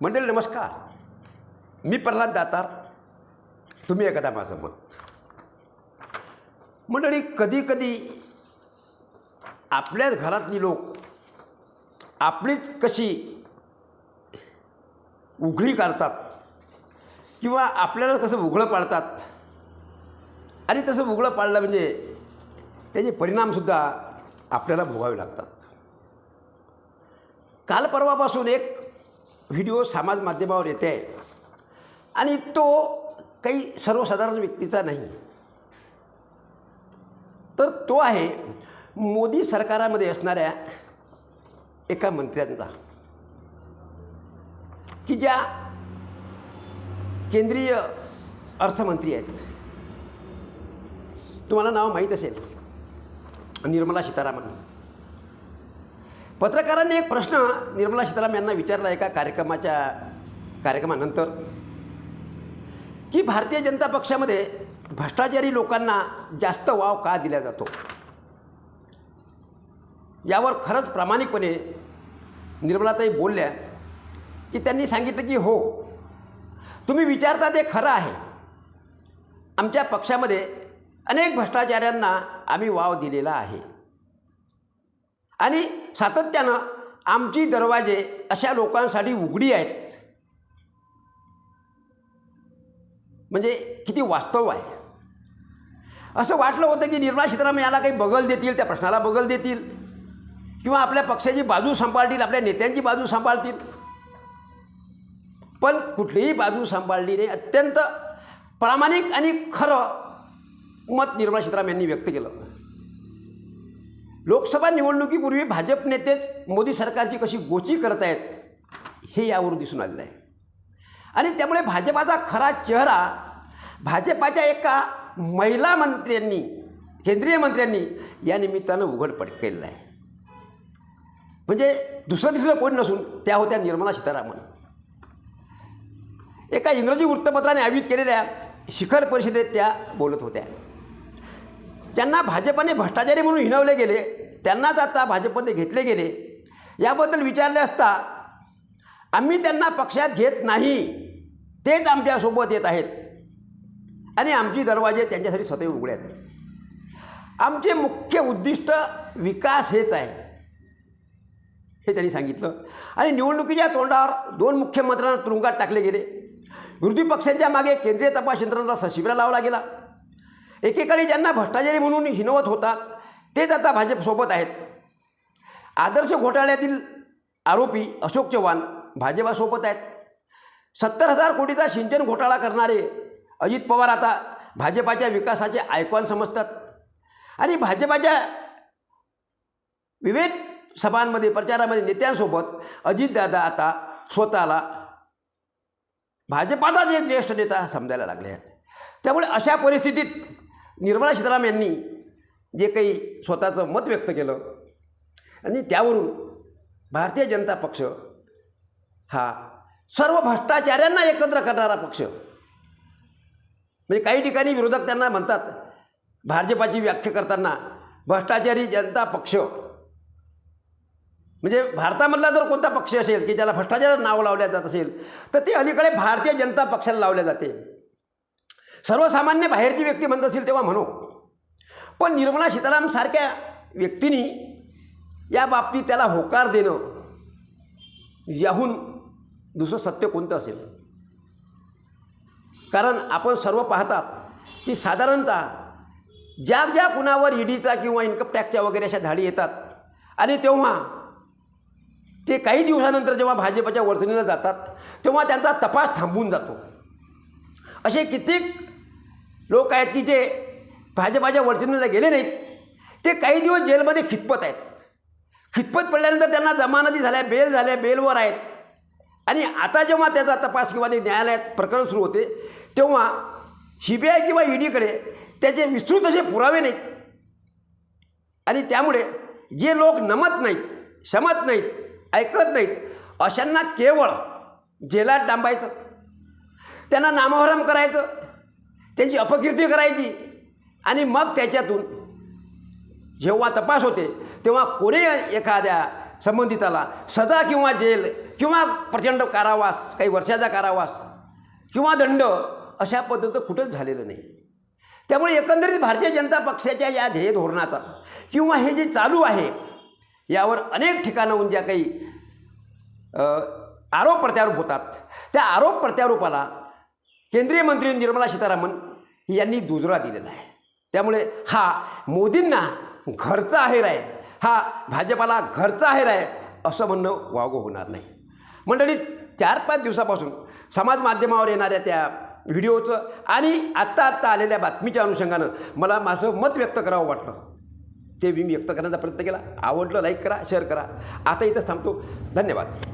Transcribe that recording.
मंडळी नमस्कार. मी प्रल्हाद दातार. तुम्ही एखादा माझं मत. मंडळी कधी कधी आपल्याच घरातली लोक आपलीच कशी उघडी काढतात किंवा आपल्याला कसं उघडं पाडतात आणि तसं उघडं पाडलं म्हणजे त्याचे परिणामसुद्धा आपल्याला भोगावे लागतात. काल परवापासून एक व्हिडिओ समाज माध्यमावर येते. आहे आणि तो काही सर्वसाधारण व्यक्तीचा नाही. तर तो आहे मोदी सरकारामध्ये असणाऱ्या एका मंत्र्यांचा. की ज्या केंद्रीय अर्थमंत्री आहेत. तुम्हाला नाव माहीत असेल. निर्मला सीतारामन. पत्रकारांनी एक प्रश्न निर्मला सीताराम यांना विचारला एका कार्यक्रमाच्या कार्यक्रमानंतर की भारतीय जनता पक्षामध्ये भ्रष्टाचारी लोकांना जास्त वाव का दिला जातो? यावर खरंच प्रामाणिकपणे निर्मलाताई बोलल्या की त्यांनी सांगितलं की हो तुम्ही विचारता ते खरं आहे. आमच्या पक्षामध्ये अनेक भ्रष्टाचाऱ्यांना आम्ही वाव दिलेला आहे. आणि सातत्यानं आमची दरवाजे अशा लोकांसाठी उघडी आहेत. म्हणजे किती वास्तव आहे. असं वाटलं होतं की निर्मला सीतारामन याला काही बगल देतील त्या प्रश्नाला बगल देतील किंवा आपल्या पक्षाची बाजू सांभाळतील आपल्या नेत्यांची बाजू सांभाळतील. पण कुठलीही बाजू सांभाळली नाही. अत्यंत प्रामाणिक आणि खरं मत निर्मला सीतारामन यांनी व्यक्त केलं. लोकसभा निवडणुकीपूर्वी भाजप नेतेच मोदी सरकारची कशी गोची करत आहेत हे यावरून दिसून आलेलं आहे. आणि त्यामुळे भाजपाचा खरा चेहरा भाजपाच्या एका महिला मंत्र्यांनी केंद्रीय मंत्र्यांनी या निमित्तानं उघड पड केलेलं आहे. म्हणजे दुसरं तिसरं कोण नसून त्या होत्या निर्मला सीतारामन. एका इंग्रजी वृत्तपत्राने आयोजित केलेल्या शिखर परिषदेत त्या बोलत होत्या. ज्यांना भाजपाने भ्रष्टाचारी म्हणून हिणवले गेले. त्यांनाच आता भाजपमध्ये घेतले गेले. याबद्दल विचारले असता आम्ही त्यांना पक्षात घेत नाही. तेच आमच्यासोबत येत आहेत. आणि आमची दरवाजे त्यांच्यासाठी सदैव उघडे आहेत. आमचे मुख्य उद्दिष्ट विकास हेच आहे. हे त्यांनी सांगितलं. आणि निवडणुकीच्या तोंडावर दोन मुख्यमंत्र्यांना तुरुंगात टाकले गेले. विरोधी पक्षांच्या मागे केंद्रीय तपास यंत्रणाचा सशिबिरा लावला गेला. एकेकाळी ज्यांना भ्रष्टाचारी म्हणून हिनवत होतात तेच आता भाजपसोबत आहेत. आदर्श घोटाळ्यातील आरोपी अशोक चव्हाण भाजपासोबत आहेत. सत्तर हजार कोटीचा सिंचन घोटाळा करणारे अजित पवार आता भाजपाच्या विकासाचे आयकॉन समजतात. आणि भाजपाच्या विविध सभांमध्ये प्रचारामध्ये नेत्यांसोबत अजितदादा आता स्वतःला भाजपाचा एक ज्येष्ठ नेता समजायला लागले आहेत. त्यामुळे अशा परिस्थितीत निर्मला सीताराम यांनी जे काही स्वतःचं मत व्यक्त केलं आणि त्यावरून भारतीय जनता पक्ष हा सर्व भ्रष्टाचाऱ्यांना एकत्र करणारा पक्ष. म्हणजे काही ठिकाणी विरोधक त्यांना म्हणतात भाजपाची व्याख्या करताना भ्रष्टाचारी जनता पक्ष. म्हणजे भारतामधला जर कोणता पक्ष असेल की ज्याला भ्रष्टाचार नाव लावल्या जात असेल तर ते अलीकडे भारतीय जनता पक्षाला लावल्या जाते. सर्वसामान्य बाहेरची व्यक्ती म्हणत असेल तेव्हा म्हणू. पण निर्मला सीतारामसारख्या व्यक्तीनी या बाबतीत त्याला होकार देणं याहून दुसरं सत्य कोणतं असेल? कारण आपण सर्व पाहतात की साधारणतः ज्या ज्या कुणावर ईडीचा किंवा इन्कम टॅक्सच्या वगैरे अशा धाडी येतात आणि तेव्हा ते काही दिवसानंतर जेव्हा भाजपच्या वर्तणीला जातात तेव्हा त्यांचा तपास थांबून जातो. असे कित्येक लोक आहेत की जे भाजपाच्या वळचणीला गेले नाहीत. ते काही दिवस जेलमध्ये खितपत आहेत. खितपत पडल्यानंतर त्यांना जमानती झाल्या बेल झाल्या बेलवर आहेत. आणि आता जेव्हा त्याचा तपास किंवा ते न्यायालयात प्रकरण सुरू होते तेव्हा सी बी आय किंवा ईडीकडे त्याचे विस्तृत असे पुरावे नाहीत. आणि त्यामुळे जे लोक नमत नाहीत क्षमत नाहीत ऐकत नाहीत अशांना केवळ जेलात डांबायचं. त्यांना नामोहरम करायचं. त्यांची अपकीर्ती करायची. आणि मग त्याच्यातून जेव्हा तपास होते तेव्हा कोणी एखाद्या संबंधिताला सजा किंवा जेल किंवा प्रचंड कारावास काही वर्षाचा कारावास किंवा दंड अशा पद्धतीचं कुठंच झालेलं नाही. त्यामुळे एकंदरीत भारतीय जनता पक्षाच्या या ध्येय धोरणाचा किंवा हे जे चालू आहे यावर अनेक ठिकाणाहून ज्या काही आरोप प्रत्यारोप होतात त्या आरोप प्रत्यारोपाला केंद्रीय मंत्री निर्मला सीतारामन यांनी दुजोरा दिलेला आहे. त्यामुळे हा मोदींना घरचा आहेर आहे. हा भाजपाला घरचा आहेर आहे असं म्हणणं वागो होणार नाही. मंडळी चार पाच दिवसापासून समाज माध्यमावर येणाऱ्या त्या व्हिडिओचं आणि आत्ता आत्ता आलेल्या बातमीच्या अनुषंगानं मला माझं मत व्यक्त करावं वाटलं. ते मी व्यक्त करण्याचा प्रयत्न केला. आवडलं लाईक करा शेअर करा. आता इथंच थांबतो. धन्यवाद.